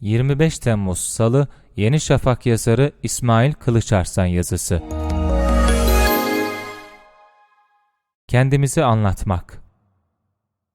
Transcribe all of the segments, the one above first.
25 Temmuz Salı Yeni Şafak yazarı İsmail Kılıçarslan yazısı. Kendimizi anlatmak.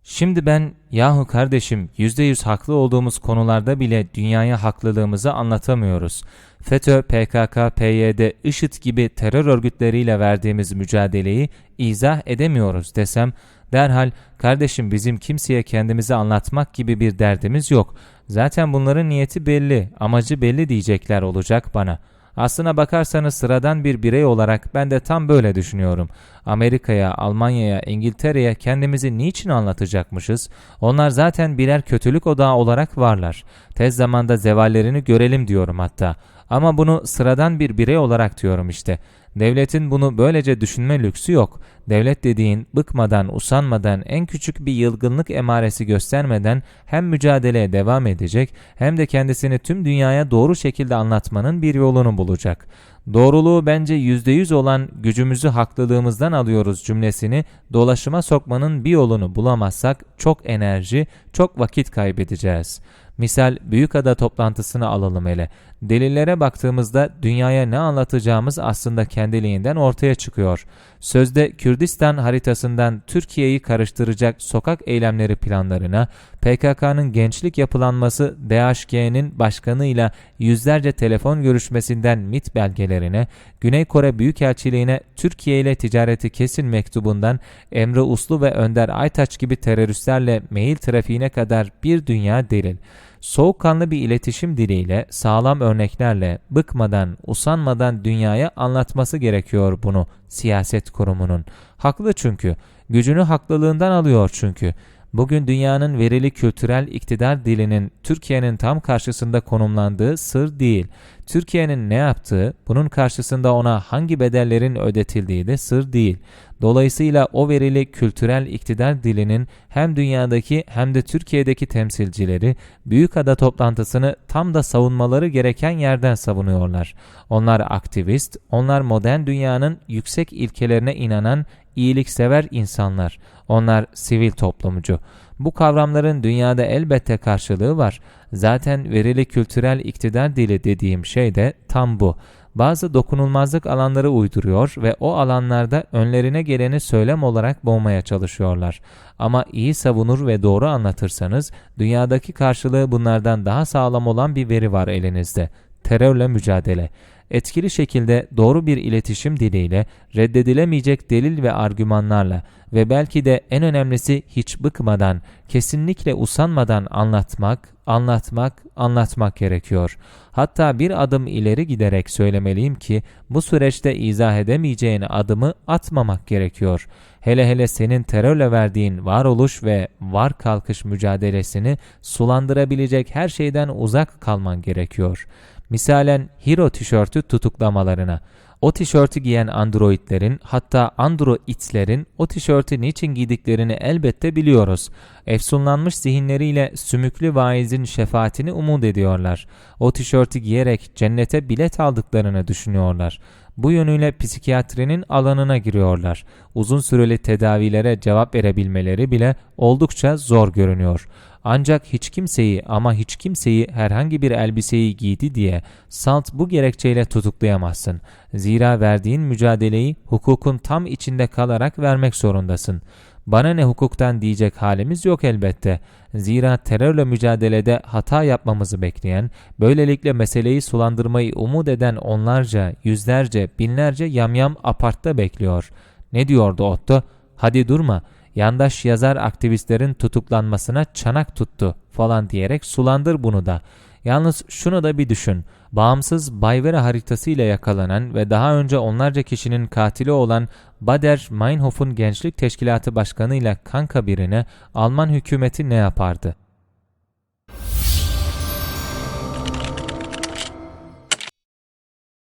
Şimdi ben yahu kardeşim %100 haklı olduğumuz konularda bile dünyaya haklılığımızı anlatamıyoruz. FETÖ, PKK, PYD, IŞİD gibi terör örgütleriyle verdiğimiz mücadeleyi izah edemiyoruz desem derhal kardeşim bizim kimseye kendimizi anlatmak gibi bir derdimiz yok. Zaten bunların niyeti belli, amacı belli diyecekler olacak bana. Aslına bakarsanız sıradan bir birey olarak ben de tam böyle düşünüyorum. Amerika'ya, Almanya'ya, İngiltere'ye kendimizi niçin anlatacakmışız? Onlar zaten birer kötülük odağı olarak varlar. Tez zamanda zevallerini görelim diyorum hatta. Ama bunu sıradan bir birey olarak diyorum işte. Devletin bunu böylece düşünme lüksü yok. Devlet dediğin bıkmadan, usanmadan, en küçük bir yılgınlık emaresi göstermeden hem mücadeleye devam edecek hem de kendisini tüm dünyaya doğru şekilde anlatmanın bir yolunu bulacak. Doğruluğu bence yüzde yüz olan gücümüzü haklılığımızdan alıyoruz cümlesini dolaşıma sokmanın bir yolunu bulamazsak çok enerji, çok vakit kaybedeceğiz. Misal Büyükada toplantısını alalım hele. Delillere baktığımızda dünyaya ne anlatacağımız aslında kendiliğinden ortaya çıkıyor. Sözde Kürdistan haritasından Türkiye'yi karıştıracak sokak eylemleri planlarına, PKK'nın gençlik yapılanması DHG'nin başkanıyla yüzlerce telefon görüşmesinden MIT belgelerine, Güney Kore Büyükelçiliğine Türkiye ile ticareti kesin mektubundan Emre Uslu ve Önder Aytaç gibi teröristlerle mail trafiğine kadar bir dünya delil soğukkanlı bir iletişim diliyle, sağlam örneklerle, bıkmadan, usanmadan dünyaya anlatması gerekiyor bunu siyaset kurumunun. Haklı çünkü, gücünü haklılığından alıyor çünkü. Bugün dünyanın verili kültürel iktidar dilinin Türkiye'nin tam karşısında konumlandığı sır değil. Türkiye'nin ne yaptığı, bunun karşısında ona hangi bedellerin ödetildiği de sır değil. Dolayısıyla o verili kültürel iktidar dilinin hem dünyadaki hem de Türkiye'deki temsilcileri Büyükada toplantısını tam da savunmaları gereken yerden savunuyorlar. Onlar aktivist, onlar modern dünyanın yüksek ilkelerine inanan iyiliksever insanlar. Onlar sivil toplumcu. Bu kavramların dünyada elbette karşılığı var. Zaten verili kültürel iktidar dili dediğim şey de tam bu. Bazı dokunulmazlık alanları uyduruyor ve o alanlarda önlerine geleni söylem olarak boğmaya çalışıyorlar. Ama iyi savunur ve doğru anlatırsanız dünyadaki karşılığı bunlardan daha sağlam olan bir veri var elinizde. Terörle mücadele etkili şekilde doğru bir iletişim diliyle, reddedilemeyecek delil ve argümanlarla ve belki de en önemlisi hiç bıkmadan, kesinlikle usanmadan anlatmak, anlatmak, anlatmak gerekiyor. Hatta bir adım ileri giderek söylemeliyim ki bu süreçte izah edemeyeceğin adımı atmamak gerekiyor. Hele hele senin terörle verdiğin varoluş ve var kalkış mücadelesini sulandırabilecek her şeyden uzak kalman gerekiyor. Misalen Hero tişörtü tutuklamalarına. O tişörtü giyen androidlerin hatta androidlerin o tişörtü niçin giydiklerini elbette biliyoruz. Efsunlanmış zihinleriyle sümüklü vaizin şefaatini umut ediyorlar. O tişörtü giyerek cennete bilet aldıklarını düşünüyorlar. Bu yönüyle psikiyatrinin alanına giriyorlar. Uzun süreli tedavilere cevap verebilmeleri bile oldukça zor görünüyor. Ancak hiç kimseyi ama hiç kimseyi herhangi bir elbiseyi giydi diye salt bu gerekçeyle tutuklayamazsın. Zira verdiğin mücadeleyi hukukun tam içinde kalarak vermek zorundasın. Bana ne hukuktan diyecek halimiz yok elbette. Zira terörle mücadelede hata yapmamızı bekleyen, böylelikle meseleyi sulandırmayı umut eden onlarca, yüzlerce, binlerce yamyam apartta bekliyor. Ne diyordu Otto? Hadi durma, yandaş yazar aktivistlerin tutuklanmasına çanak tuttu falan diyerek sulandır bunu da. Yalnız şunu da bir düşün. Bağımsız Bayvera haritasıyla yakalanan ve daha önce onlarca kişinin katili olan Bader Meinhof'un Gençlik Teşkilatı Başkanı ile kanka birine Alman hükümeti ne yapardı?